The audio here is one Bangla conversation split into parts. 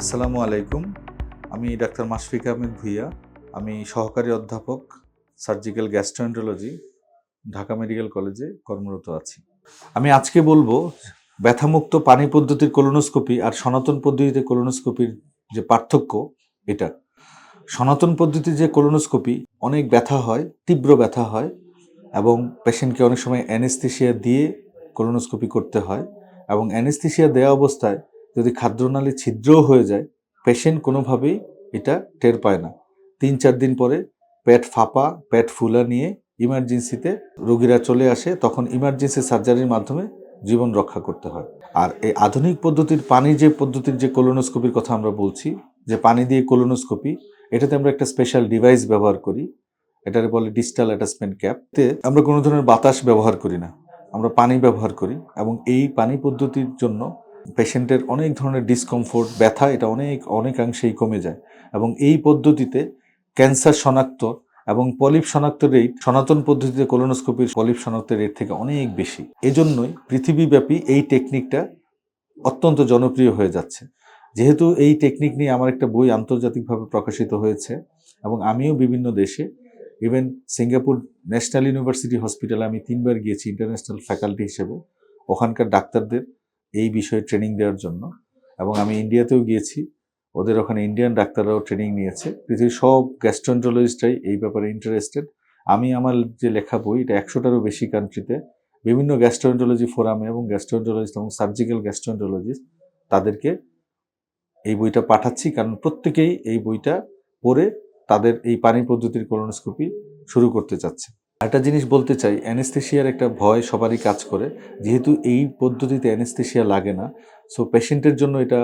আসসালামু আলাইকুম। আমি ডাক্তার মাশফিক আহমেদ ভুইয়া। আমি সহকারী অধ্যাপক, সার্জিক্যাল গ্যাস্ট্রোএন্টারোলজি ঢাকা মেডিকেল কলেজে কর্মরত আছি। আমি আজকে বলব, ব্যথামুক্ত পানি পদ্ধতির কোলোনোস্কোপি আর সনাতন পদ্ধতিতে কোলোনোস্কোপির যে পার্থক্য এটা। সনাতন পদ্ধতির যে কোলোনোস্কোপি অনেক ব্যথা হয়, তীব্র ব্যথা হয় এবং পেশেন্টকে অনেক সময় অ্যানেস্থেশিয়া দিয়ে কোলোনোস্কোপি করতে হয় এবং অ্যানেস্থেশিয়া দেওয়া অবস্থায় যদি খাদ্যনালী ছিদ্রও হয়ে যায় পেশেন্ট কোনোভাবেই এটা টের পায় না। তিন চার দিন পরে পেট ফাঁপা, পেট ফুলা নিয়ে ইমার্জেন্সিতে রোগীরা চলে আসে, তখন ইমার্জেন্সি সার্জারির মাধ্যমে জীবন রক্ষা করতে হয়। আর এই আধুনিক পদ্ধতির পানি যে পদ্ধতির যে কোলোনোস্কোপির কথা আমরা বলছি, যে পানি দিয়ে কোলোনোস্কোপি এটাতে আমরা একটা স্পেশাল ডিভাইস ব্যবহার করি এটারে বলে ডিজিটাল অ্যাটাচমেন্ট ক্যাপতে আমরা কোনো ধরনের বাতাস ব্যবহার করি না। আমরা পানি ব্যবহার করি এবং এই পানি পদ্ধতির জন্য পেশেন্টের অনেক ধরনের ডিসকমফোর্ট ব্যথা, এটা অনেক, অনেকাংশেই কমে যায়। এবং এই পদ্ধতিতে ক্যান্সার শনাক্ত এবং পলিপ শনাক্ত রেট সনাতন পদ্ধতিতে কোলোনোস্কোপির পলিপ শনাক্তের রেট থেকে অনেক বেশি। এজন্যই পৃথিবীব্যাপী এই টেকনিকটা অত্যন্ত জনপ্রিয় হয়ে যাচ্ছে। যেহেতু এই টেকনিক নিয়ে আমার একটা বই আন্তর্জাতিকভাবে প্রকাশিত হয়েছে এবং আমিও বিভিন্ন দেশে ইভেন সিঙ্গাপুর ন্যাশনাল ইউনিভার্সিটি হসপিটালে আমি তিনবার গিয়েছি ইন্টারন্যাশনাল ফ্যাকাল্টি হিসেবে। ওখানকার ডাক্তারদের এই বিষয়ে ট্রেনিং দেওয়ার জন্য। এবং আমি ইন্ডিয়াতেও গিয়েছি। ওদের ওখানে ইন্ডিয়ান ডাক্তাররাও ট্রেনিং নিয়েছে। পৃথিবীর সব গ্যাস্ট্রোন্টোলজিস্টরাই এই ব্যাপারে ইন্টারেস্টেড আমি আমার যে লেখা বই, এটা একশোটারও বেশি কান্ট্রিতে বিভিন্ন গ্যাস্ট্রোন্টোলজি ফোরামে এবং গ্যাস্ট্রোন্টোলজিস্ট এবং সার্জিক্যাল গ্যাস্ট্রোন্টোলজিস্ট তাদেরকে এই বইটা পাঠাচ্ছি। কারণ প্রত্যেকেই এই বইটা পড়ে তাদের এই পানি পদ্ধতির কোলোনোস্কোপি শুরু করতে চাচ্ছে। একটা জিনিস বলতে চাই, অ্যানেস্থেশিয়ার একটা ভয় সবারই কাজ করে। যেহেতু এই পদ্ধতিতে অ্যানেস্থেশিয়া লাগে না সো পেশেন্টের জন্য এটা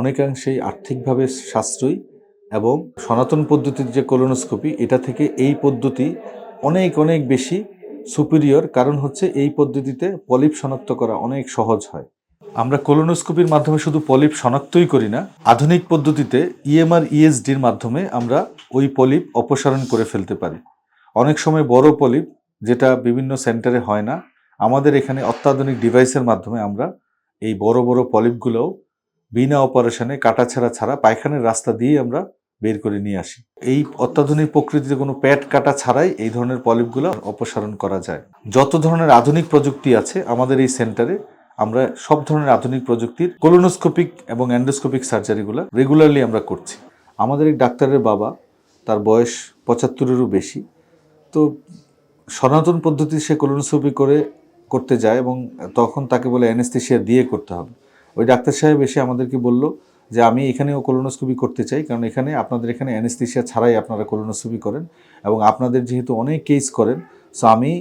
অনেকাংশেই আর্থিকভাবে সাশ্রয়ী এবং সনাতন পদ্ধতির যে কোলোনোস্কোপি এটা থেকে এই পদ্ধতি অনেক অনেক বেশি সুপিরিয়র কারণ হচ্ছে এই পদ্ধতিতে পলিপ শনাক্ত করা অনেক সহজ হয়। আমরা কোলোনোস্কোপির মাধ্যমে শুধু পলিপ শনাক্তই করি না, আধুনিক পদ্ধতিতে ইএমআর ইএসডির মাধ্যমে আমরা ওই পলিপ অপসারণ করে ফেলতে পারি। অনেক সময় বড় পলিপ যেটা বিভিন্ন সেন্টারে হয় না, আমাদের এখানে অত্যাধুনিক ডিভাইসের মাধ্যমে আমরা এই বড় বড় পলিপগুলোও বিনা অপারেশনে কাটাছেড়া ছাড়া পায়খানার রাস্তা দিয়ে আমরা বের করে নিয়ে আসি। এই অত্যাধুনিক প্রকৃতিতে কোনো প্যাট কাটা ছাড়াই এই ধরনের পলিপগুলো অপসারণ করা যায়। যত ধরনের আধুনিক প্রযুক্তি আছে আমাদের এই সেন্টারে, আমরা সব ধরনের আধুনিক প্রযুক্তির কোলোনোস্কোপিক এবং অ্যান্ডোস্কোপিক সার্জারিগুলো রেগুলারলি আমরা করছি। আমাদের এই ডাক্তারের বাবা, তার বয়স পঁচাত্তরেরও বেশি তো সনাতন পদ্ধতি সে কোলোনোস্কোপি করে করতে যায় এবং তখন তাকে বলে অ্যানেস্থেশিয়া দিয়ে করতে হবে। ওই ডাক্তার সাহেব এসে আমাদেরকে বলল যে, আমি এখানেও কোলোনোস্কোপি করতে চাই, কারণ এখানে আপনাদের এখানে অ্যানেস্থেশিয়া ছাড়াই আপনারা কোলোনোস্কোপি করেন এবং আপনাদের যেহেতু অনেক কেস করেন সো আমি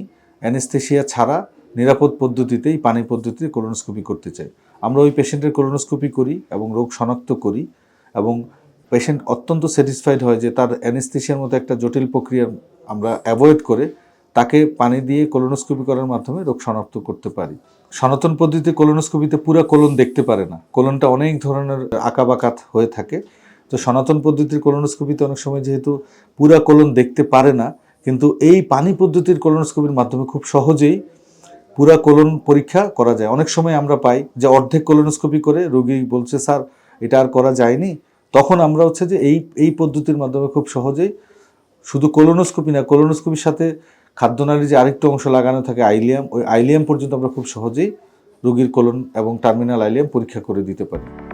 অ্যানেস্থেশিয়া ছাড়া নিরাপদ পদ্ধতিতেই, পানি পদ্ধতিতে কোলোনোস্কোপি করতে চাই। আমরা ওই পেশেন্টের কোলোনোস্কোপি করি এবং রোগ শনাক্ত করি এবং পেশেন্ট অত্যন্ত স্যাটিসফাইড হয় যে তার অ্যানেস্থেশিয়ার মতো একটা জটিল প্রক্রিয়া আমরা অ্যাভয়েড করে তাকে পানি দিয়ে কোলোনোস্কোপি করার মাধ্যমে রোগ শনাক্ত করতে পারি। সনাতন পদ্ধতিতে কোলোনোস্কোপিতে পুরো কোলন দেখতে পারে না। কোলনটা অনেক ধরনের আঁকাবাকাত হয়ে থাকে। তো সনাতন পদ্ধতির কোলোনোস্কোপিতে অনেক সময় যেহেতু পুরা কোলন দেখতে পারে না, কিন্তু এই পানি পদ্ধতির কোলোনোস্কোপির মাধ্যমে খুব সহজেই পুরা কোলন পরীক্ষা করা যায়। অনেক সময় আমরা পাই যে অর্ধেক কোলোনোস্কোপি করে রোগী বলছে, স্যার, এটা আর করা যায়নি। তখন আমরা হচ্ছে যে এই এই পদ্ধতির মাধ্যমে খুব সহজেই শুধু কোলোনোস্কোপি না কোলোনোস্কোপির সাথে খাদ্যনালীর যে আরেকটু অংশ লাগানো থাকে আইলিয়াম ওই আইলিয়াম পর্যন্ত আমরা খুব সহজেই রুগীর কোলন এবং টার্মিনাল আইলিয়াম পরীক্ষা করে দিতে পারি।